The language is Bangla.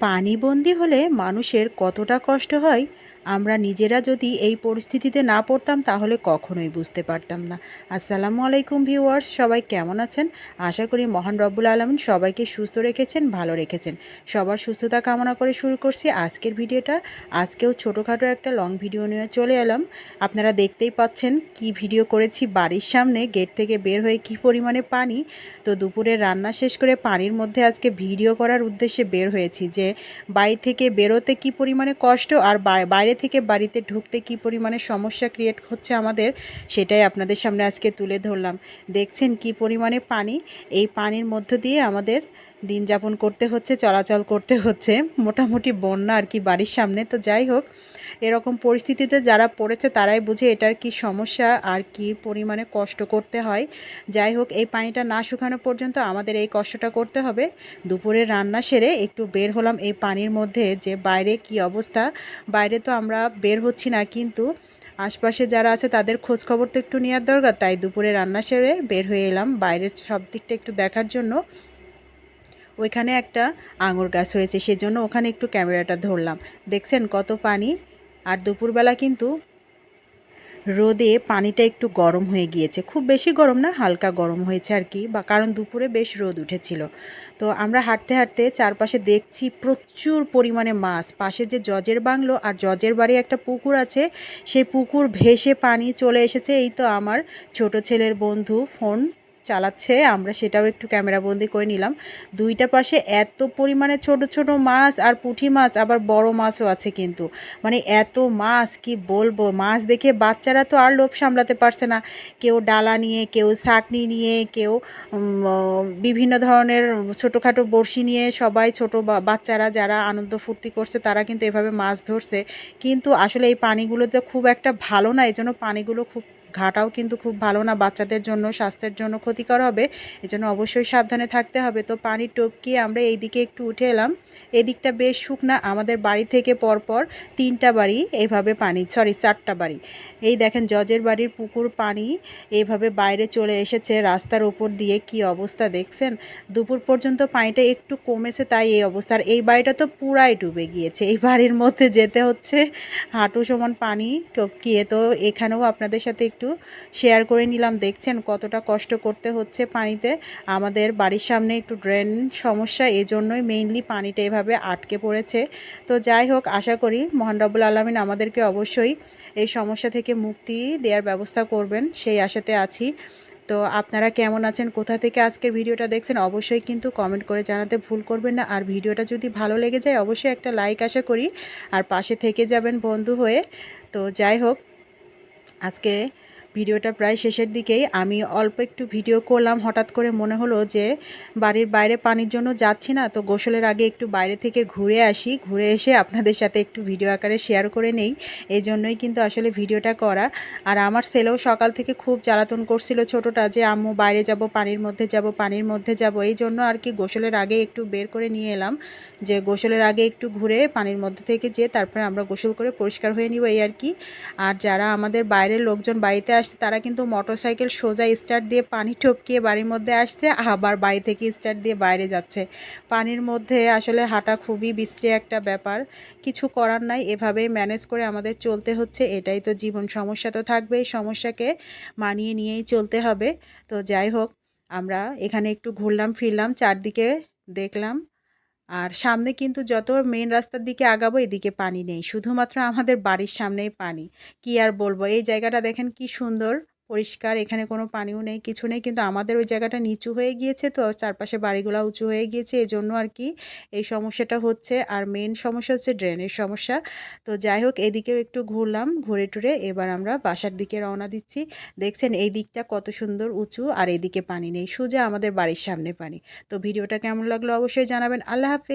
পানিবন্দি হলে মানুষের কতটা কষ্ট হয় আমরা নিজেরা যদি এই পরিস্থিতিতে না পড়তাম, তাহলে কখনোই বুঝতে পারতাম না। আসসালামু আলাইকুম ভিউয়ার্স, সবাই কেমন আছেন? আশা করি মহান রব্বুল আলমিন সবাইকে সুস্থ রেখেছেন, ভালো রেখেছেন। সবার সুস্থতা কামনা করে শুরু করছি আজকের ভিডিওটা। আজকেও ছোটোখাটো একটা লং ভিডিও নিয়ে চলে এলাম। আপনারা দেখতেই পাচ্ছেন কি ভিডিও করেছি বাড়ির সামনে, গেট থেকে বের হয়ে কি পরিমাণে পানি। তো দুপুরে রান্না শেষ করে পানির মধ্যে আজকে ভিডিও করার উদ্দেশ্যে বের হয়েছি যে, বাড়ি থেকে বেরোতে কি পরিমাণে কষ্ট আর বাইরে থেকে বাড়িতে ঢুকতে কি পরিমাণে সমস্যা ক্রিয়েট হচ্ছে আমাদের, সেটাই আপনাদের সামনে আজকে তুলে ধরলাম। দেখছেন কি পরিমাণে পানি? এই পানির মধ্য দিয়ে আমাদের দিন যাপন করতে হচ্ছে, চলাচল করতে হচ্ছে, মোটামুটি বন্যা আর কি বাড়ির সামনে। তো যাই হোক, এরকম পরিস্থিতিতে যারা পড়েছে তারাই বুঝে এটার কি সমস্যা আর কি পরিমাণে কষ্ট করতে হয়। যাই হোক, এই পানিটা না শুকানো পর্যন্ত আমাদের এই কষ্টটা করতে হবে। দুপুরে রান্না সেরে একটু বের হলাম এই পানির মধ্যে যে বাইরে কি অবস্থা। বাইরে তো আমরা বের হচ্ছি না, কিন্তু আশপাশে যারা আছে তাদের খোঁজ খবর তো একটু নেওয়ার দরকার, তাই দুপুরে রান্না সেরে বের হয়ে এলাম। বাইরের সব দিকটা একটু দেখার জন্য। ওইখানে একটা আঙুর গাছ হয়েছে, সেজন্য ওখানে একটু ক্যামেরাটা ধরলাম। দেখছেন কত পানি? আর দুপুরবেলা কিন্তু রোদে পানিটা একটু গরম হয়ে গিয়েছে। খুব বেশি গরম না, হালকা গরম হয়েছে আর কি, বা কারণ দুপুরে বেশ রোদ উঠেছিল। তো আমরা হাঁটতে হাঁটতে চারপাশে দেখছি প্রচুর পরিমাণে মাছ। পাশে যে জজের বাংলো আর জজের বাড়ি একটা পুকুর আছে, সেই পুকুর ভেসে পানি চলে এসেছে। এই তো আমার ছোট ছেলের বন্ধু ফোন চালাচ্ছে, আমরা সেটাও একটু ক্যামেরাবন্দি করে নিলাম। দুইটা পাশে এত পরিমাণে ছোট ছোট মাছ আর পুঁটি মাছ, আবার বড় মাছও আছে কিন্তু। মানে এত মাছ, কি বলব? মাছ দেখে বাচ্চারা তো আর লোভ সামলাতে পারছে না। কেউ ডালা নিয়ে, কেউ শাকনি নিয়ে, কেউ বিভিন্ন ধরনের ছোটোখাটো বড়শি নিয়ে সবাই ছোট বাচ্চারা যারা আনন্দ ফুর্তি করছে, তারা কিন্তু এভাবে মাছ ধরছে। কিন্তু আসলে এই পানিগুলোতে খুব একটা ভালো না এই জন্য পানিগুলো খুব ঘাটাও কিন্তু খুব ভালো না। বাচ্চাদের জন্য, স্বাস্থ্যের জন্য ক্ষতিকর হবে। এজন্য অবশ্যই সাবধানে থাকতে হবে। তো পানির টপকিয়ে আমরা এই দিকে একটু উঠে এলাম। এদিকটা বেশ শুকনা, আমাদের বাড়ি থেকে পরপর তিনটা বাড়ি এইভাবে পানি সরি চারটা বাড়ি। এই দেখেন জজের বাড়ির পুকুর পানি এইভাবে বাইরে চলে এসেছে, রাস্তার উপর দিয়ে কি অবস্থা দেখছেন? দুপুর পর্যন্ত পানিটা একটু কমেছে তাই এই অবস্থা। আর এই বাড়িটা তো পুরাই ডুবে গিয়েছে, এই বাড়ির মধ্যে যেতে হচ্ছে হাঁটু সমান পানি। টপকিয়ে তো এখানেও আপনাদের সাথে একটু শেয়ার করে নিলাম, দেখছেন কতটা কষ্ট করতে হচ্ছে পানিতে। আমাদের বাড়ির সামনে একটু ড্রেন সমস্যা, এজন্যই মেইনলি পানিটা এভাবে আটকে পড়েছে। তো যাই হোক, আশা করি মহান রব্বুল আলমিন আমাদেরকে অবশ্যই এই সমস্যা থেকে মুক্তি দেওয়ার ব্যবস্থা করবেন, সেই আশাতে আছি। তো আপনারা কেমন আছেন, কোথা থেকে আজকের ভিডিওটা দেখছেন, অবশ্যই কিন্তু কমেন্ট করে জানাতে ভুল করবেন না। আর ভিডিওটা যদি ভালো লেগে যায়, অবশ্যই একটা লাইক আশা করি। আর পাশে থেকে যাবেন বন্ধু হয়ে। তো যাই হোক, আজকে ভিডিওটা প্রায় শেষের দিকেই আমি অল্প একটু ভিডিও করলাম। হঠাৎ করে মনে হলো যে বাড়ির বাইরে পানির জন্য যাচ্ছি না, তো গোসলের আগে একটু বাইরে থেকে ঘুরে আসি। ঘুরে এসে আপনাদের সাথে একটু ভিডিও আকারে শেয়ার করে নেই। এই জন্যই কিন্তু আসলে ভিডিওটা করা। আর আমার ছেলেও সকাল থেকে খুব জ্বালাতন করছিল ছোটোটা যে, আম্মু, বাইরে যাব, পানির মধ্যে যাব, পানির মধ্যে যাব। এই জন্য আর কি গোসলের আগে একটু বের করে নিয়ে এলাম যে, গোসলের আগে একটু ঘুরে পানির মধ্যে থেকে যেয়ে তারপরে আমরা গোসল করে পরিষ্কার হয়ে নিব এই আর কি। আর যারা আমাদের বাইরের লোকজন বাড়িতে আসছে, তারা কিন্তু মোটর সাইকেল সোজা স্টার্ট দিয়ে পানি টপকিয়ে বাড়ির মধ্যে আসছে, আবার বাড়ি থেকে স্টার্ট দিয়ে বাইরে যাচ্ছে। পানির মধ্যে আসলে হাঁটা খুবই বিশ্রী একটা ব্যাপার। কিছু করার নাই, এভাবেই ম্যানেজ করে আমাদের চলতে হচ্ছে, এটাই তো জীবন সমস্যা তো থাকবেই, সমস্যাকে মানিয়ে নিয়েই চলতে হবে। তো যাই হোক, আমরা এখানে একটু ঘুরলাম, ফিরলাম, চারদিকে দেখলাম। আর সামনে কিন্তু যত মেন রাস্তার দিকে আগাবো, এদিকে পানি নেই। শুধুমাত্র আমাদের বাড়ির সামনেই পানি। কি আর বলব? এই জায়গাটা দেখেন কি সুন্দর। পরিষ্কার, এখানে কোনো পানিও নেই, কিছু নেই, কিন্তু আমাদের ওই জায়গাটা নিচু হয়ে গিয়েছে তো, চারপাশে বাড়িগুলো উঁচু হয়ে গিয়েছে এই জন্য আর কি এই সমস্যাটা হচ্ছে। আর মেন সমস্যা হচ্ছে ড্রেনের সমস্যা। তো যাই হোক, এদিকেও একটু ঘুরলাম, ঘুরে টুরে এবার আমরা বাসার দিকে রওনা দিচ্ছি। দেখছেন এই দিকটা কত সুন্দর উঁচু আর এদিকে পানি নেই, সোজা আমাদের বাড়ির সামনে পানি। তো ভিডিওটা কেমন লাগল অবশ্যই জানাবেন। আল্লাহ হাফিজ।